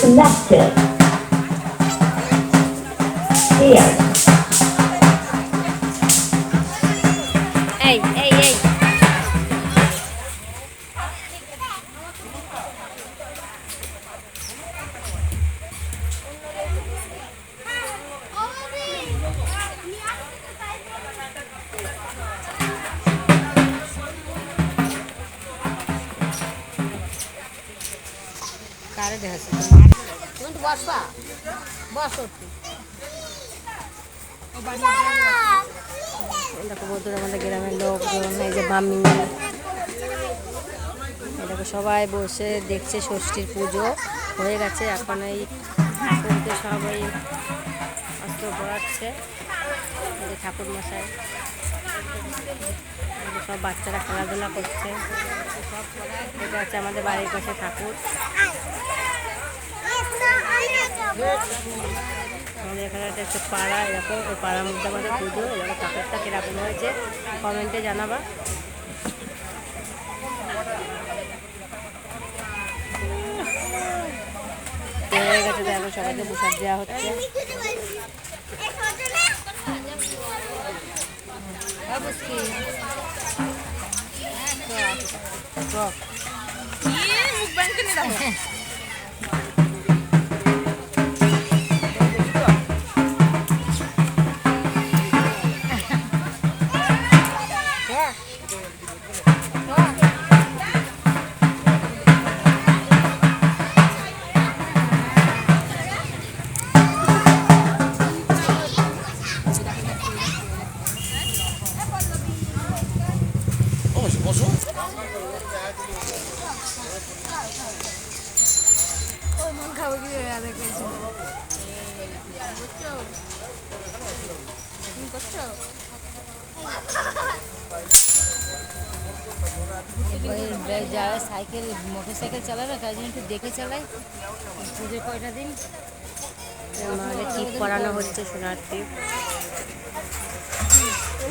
Disconnected. Here. এই এই এই কারে দেখাচ্ছে? তুমি তো বসবা। বসো দেখো বন্ধুরা আমাদের গ্রামের লোকজন এই যে এই দেখো সবাই বসে দেখছে ষষ্ঠীর পুজো। হয়ে গেছে এখন এই ঠাকুরকে সবাই অস্ত্র পড়াচ্ছে ঠাকুর মশাই সব বাচ্চারা খেলাধুলা করছে এটা হচ্ছে আমাদের বাড়ির পাশে ঠাকুর আমাদের এখানে একটা হচ্ছে পাড়া এরকম ওই পাড়ার মধ্যে আমাদের পুজো এরকম ঠাকুরটা কীরকম হয়েছে কমেন্টে জানাবা হয়ে গেছে তো সবাইকে প্রসাদ দেওয়া হচ্ছে হ্যাঁ, বুঝকি। চক। হ্যাঁ। যারা সাইকেল মোটর সাইকেল চালাবে তার জন্য একটু দেখে চালাই পুজোর কয়টা দিন আমাদের টিপ হচ্ছে সোনার টিপ ওই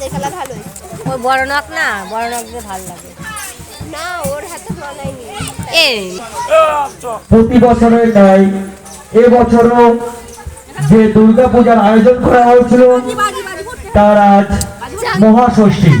কালার খেলা ভালো হয়েছে ওই বড় নখ না বড় নখ দিয়ে ভালো লাগে। না ওর হাতে মানায়নি এই। প্রতি বছরের ন্যায় এবছরও যে দুর্গা পূজার আয়োজন করা হয়েছিল তার আজ মহাষষ্ঠী।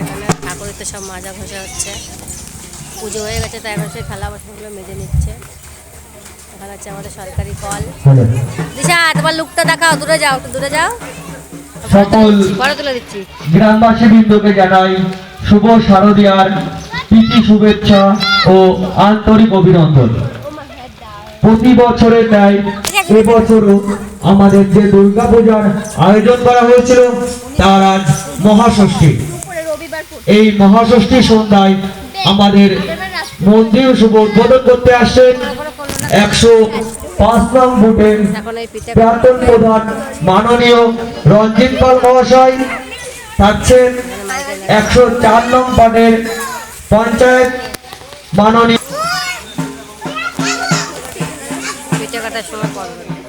এখানে ঠাকুরের তো সব মাজা ঘষা হচ্ছে। পুজো হয়ে গেছে, তাই সেই থালা বাসনগুলো মেজে নিচ্ছে। আমাদের সরকারি কল। দিশা তোমার লুকটা দেখাও দূরে যাও একটু দূরে যাও। সকল বড় তুলে দিচ্ছি। গ্রামবাসী বৃন্দকে জানাই শুভ শারদীয়ার প্রীতি শুভেচ্ছা ও আন্তরিক অভিনন্দন। প্রতি বছরের ন্যায় এবছরও আমাদের যে দুর্গা পূজার আয়োজন করা হয়েছিল তার আজ মহাষষ্ঠী। এই মহাষষ্ঠী সন্ধ্যায় আমাদের মন্দির শুভ উদ্বোধন করতে আসছেন। একশো পাঁচ নং বুথের প্রাক্তন প্রধান মাননীয় রঞ্জিত পাল মহাশয়, থাকছেন একশো চার নং পাটের পঞ্চায়েত মাননীয় সময়